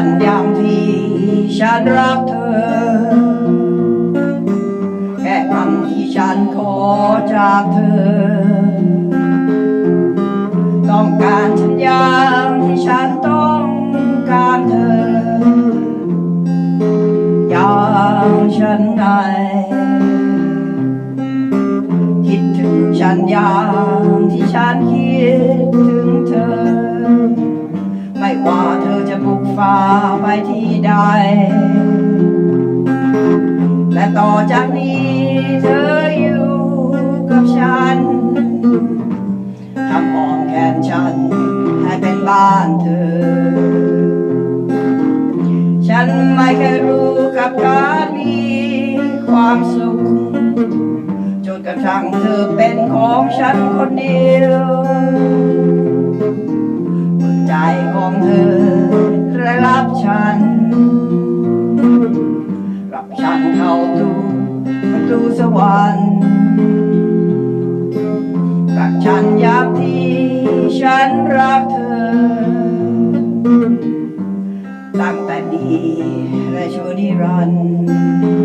ันยางที่ฉันรักเธอ แค่คำที่ฉันขอจากเธอ ต้องการฉันยางที่ฉันต้องการเธอ ยามฉันใดคิดถึงฉันยางที่ฉัน ไม่ว่าเธอจะบุกฟ้าไปที่ใด และต่อจากนี้เธออยู่กับฉันทำอ้อมแขนฉันให้เป็นบ้านเธอ ฉันไม่เคยรู้กับการมีความสุข จนกระทั่งเธอเป็นของฉันคนเดียว ฉันเข้าตูประตูสวรรค์รักฉันยามที่ฉันรักเธอ ตั้งแต่นี้และชั่วนิรันดร์